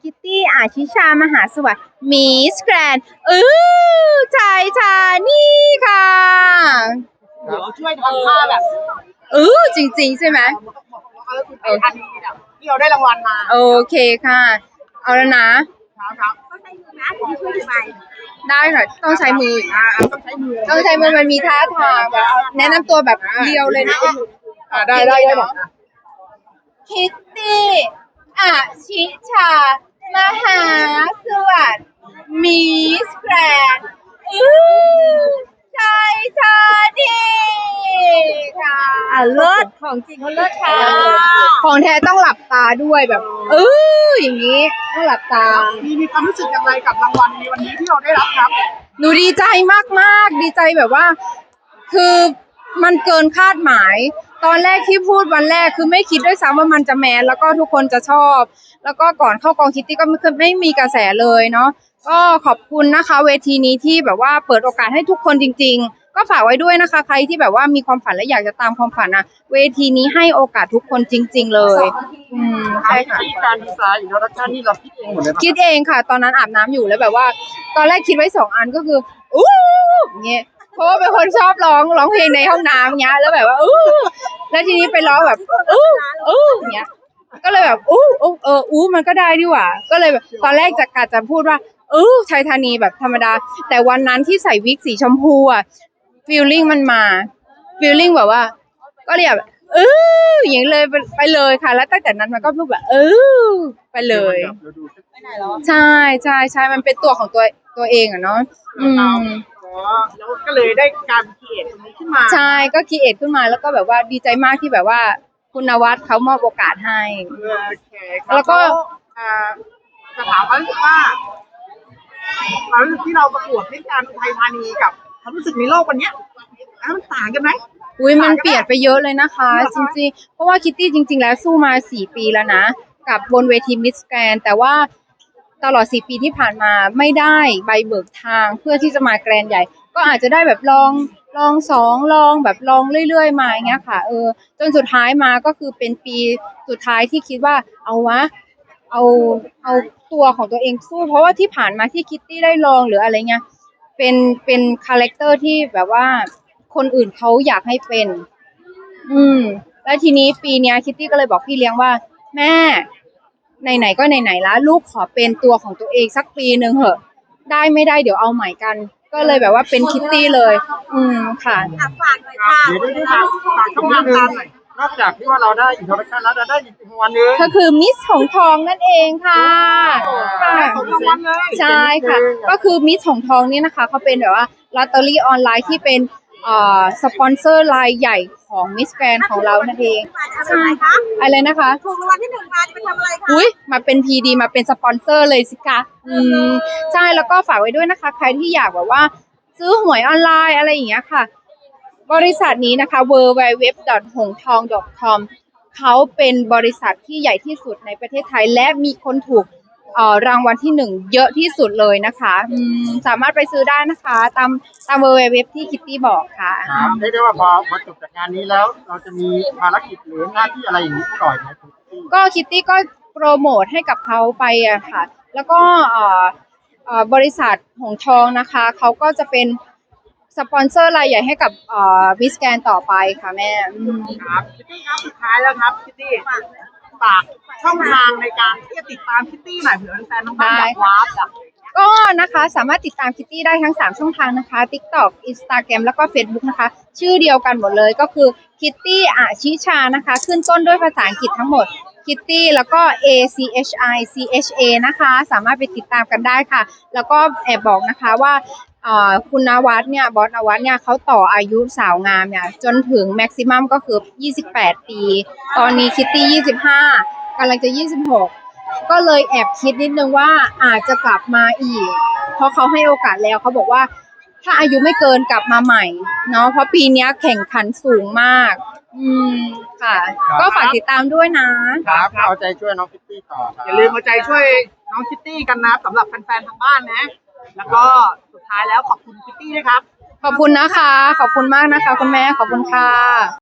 คิตตี้อาชิชามหาสวัสดิ์มิสแกรนเออชายชานี่ค่ะเดี๋ยวช่วยทำท่าแบบเออจริง ๆ ใช่ไหมเออทันทีแบบที่เราได้รางวัลมาโอเคค่ะ เอาแล้วนะครับครับได้ค่ะต้องใช้มืออ่าต้องใช้มือต้องใช้มือมันมีท่าทางแบบแนะนำตัวแบบเดียวเลยนะอ่าได้ได้ได้หมดนะคิตตี้ อาชิชา มหาสวัสดิ์มิสแกรนด์อื้อชายชาดีค่ะอะเลิศของจริงเขาเลิศค่ะของแท้ต้องหลับตาด้วยแบบเอออย่างนี้ต้องหลับตา มีมีความรู้สึกอย่างไรกับรางวัลในวันนี้ที่เราได้รับครับ หนูดีใจมากๆ ดีใจแบบว่า คือมันเกินคาดหมาย ตอนแรกที่พูดวันแรกคือไม่คิดด้วยซ้ำว่ามันจะแมนแล้วก็ทุกคนจะชอบ แล้วก็ก่อนเข้ากองคิตตี้ก็ไม่เคยไม่มีกระแสเลยเนาะก็ขอบคุณนะคะเวทีนี้ที่แบบว่าเปิดโอกาสให้ทุกคนจริง ๆ ก็ฝากไว้ด้วยนะคะ ใครที่แบบว่ามีความฝันและอยากจะตามความฝันอะเวทีนี้ให้โอกาสทุกคนจริง ๆ เลยอืมใช่ค่ะ ที่การดีไซน์อินโทรดักชันนี่เราคิดเองหมดเลยปะคิดเองค่ะ ตอนนั้นอาบน้ำอยู่แล้วแบบว่า ตอนแรกคิดไว้สองอันก็คืออู้อย่างเงี้ย เพราะว่าเป็นคนชอบร้องร้องเพลงในห้องน้ำเงี้ย แล้วแบบว่าอู้แล้วทีนี้ไปร้องแบบอู้อู้อย่างเงี้ย ก็เลยแบบอู้อู้เอออู้มันก็ได้ดีหว่า ก็เลยแบบตอนแรกจะกะจะพูดว่าอู้ชายธานีแบบธรรมดา แต่วันนั้นที่ใส่วิกสีชมพูอะฟีลลิ่งมันมาฟีลลิ่งแบบว่า ก็เลยแบบเอออย่างนี้เลยไปไปเลยค่ะ แล้วตั้งแต่นั้นมันก็พูดแบบเออไปเลยเราดูสิใช่ใช่ใช่มันเป็นตัวของตัวตัวเองอะเนาะอืมอ๋อ แล้วก็เลยได้การเขียนตรงนี้ขึ้นมาใช่ก็คิดเอทขึ้นมาแล้วก็แบบว่าดีใจมากที่แบบว่าคุณนวัดเขามอบโอกาสให้ โอเคครับแล้วก็อ่าจะถามว่าว่าความรู้สึกที่เราประกวดที่การอุทัยธานีกับความรู้สึกในโลกวันเนี้ยอะมันต่างกันไหม อุ้ยมันเปลี่ยนไปเยอะเลยนะคะจริงๆ เพราะว่าคิตตี้จริง ๆ แล้วสู้มาสี่ปีแล้วนะ กับบนเวทีมิสแกรนแต่ว่าตลอดสี่ปีที่ผ่านมาไม่ได้ใบเบิกทางเพื่อที่จะมาแกรนใหญ่ ก็อาจจะได้แบบลองลองสองลองแบบลองเรื่อยๆมาอย่างเงี้ยค่ะ เออ จนสุดท้ายมาก็คือเป็นปีสุดท้ายที่คิดว่าเอาวะเอาเอาตัวของตัวเองสู้ เพราะว่าที่ผ่านมาที่คิตตี้ได้ลองหรืออะไรเงี้ยเป็นเป็นคาแรคเตอร์ที่แบบว่าคนอื่นเขาอยากให้เป็น อืม แล้วทีนี้ปีเนี้ยคิตตี้ก็เลยบอกพี่เลี้ยงว่า แม่ไหนๆก็ไหนๆแล้วลูกขอเป็นตัวของตัวเองสักปีหนึ่งเหอะ ได้ไม่ได้เดี๋ยวเอาใหม่กัน ก็เลยแบบว่าเป็นคิตตี้เลย อืมค่ะฝากหน่อยค่ะเดี๋ยวได้ฝากฝากช่องทางการหน่อยนอกจากที่ว่าเราได้อินโทรดักชันแล้วเราได้อีกรางวัลหนึงก็คือมิสของทองนั่นเองค่ะค่ะของรางวัลเลย ใช่ค่ะ ก็คือมิสของทองเนี่ยนะคะเขาเป็นแบบว่าลอตเตอรี่ออนไลน์ที่เป็นเอ่อ สปอนเซอร์รายใหญ่ของมิสแกรนของเรานั่นเองใช่คะอะไรนะคะถูกรางวัลที่หนึ่งมาจะไปทำอะไรคะอุ้ยมาเป็นพีดีมาเป็นสปอนเซอร์เลยสิคะอืมใช่แล้วก็ฝากไว้ด้วยนะคะ ใครที่อยากแบบว่า ซื้อหวยออนไลน์อะไรอย่างเงี้ยค่ะ บริษัทนี้นะคะ w w w h o n g t o n g c o m เขาเป็นบริษัทที่ใหญ่ที่สุดในประเทศไทย และมีคนถูก เอ่อรางวัลที่หนึ่งเยอะที่สุดเลยนะคะอืมสามารถไปซื้อได้นะคะ ตามตาม w w w ที่คิตตี้บอกค่ะ ครับเรียกได้ว่าพอพอจบจากงานนี้แล้ว เราจะมีภารกิจหรือหน้าที่อะไรอย่างนี้ต่อยไหมคุณพี่ก็คิตตี้ก็โปรโมทให้กับเขาไปอะค่ะ แล้วก็เอ่อเอ่อบริษัทหงทองนะคะเขาก็จะเป็นสปอนเซอร์รายใหญ่ให้กับเอ่อวิสแกนต่อไปค่ะแม่อืม ครับคิตตี้ครับสุดท้ายแล้วครับคิตตี้ ฝากช่องทางในการที่จะติดตามคิตตี้หน่อยเผื่อแฟนๆทางบ้านอยากวาร์ปก็นะคะสามารถติดตามคิตตี้ได้ทั้ง 3 ช่องทางนะคะ TikTok Instagram แล้วก็ Facebook นะคะ ชื่อเดียวกันหมดเลยก็คือคิตตี้อาชิชานะคะ ขึ้นต้นด้วยภาษาอังกฤษทั้งหมดคิตตี้แล้วก็ A C H I C H A นะคะ สามารถไปติดตามกันได้ค่ะ แล้วก็แอบบอกนะคะว่า คุณนวัดเนี่ยบอสนวัดเนี่ยเขาต่ออายุสาวงามเนี่ยจนถึงแม็กซิมัมก็คือ 28 ปี ตอนนี้คิตตี้ 25กำลังจะ 26 ก็เลยแอบคิดนิดนึงว่าอาจจะกลับมาอีก เพราะเขาให้โอกาสแล้วเขาบอกว่า ถ้าอายุไม่เกินกลับมาใหม่เนาะเพราะปีเนี้ยแข่งขันสูงมาก อืมค่ะก็ฝากติดตามด้วยนะ ครับเอาใจช่วยน้องคิตตี้ต่ออย่าลืมเอาใจช่วยน้องคิตตี้กันนะสำหรับแฟนๆทางบ้านนะ แล้วก็สุดท้ายแล้วขอบคุณคิตตี้ด้วยครับ ขอบคุณนะคะ ขอบคุณมากนะคะ คุณแม่ขอบคุณค่ะ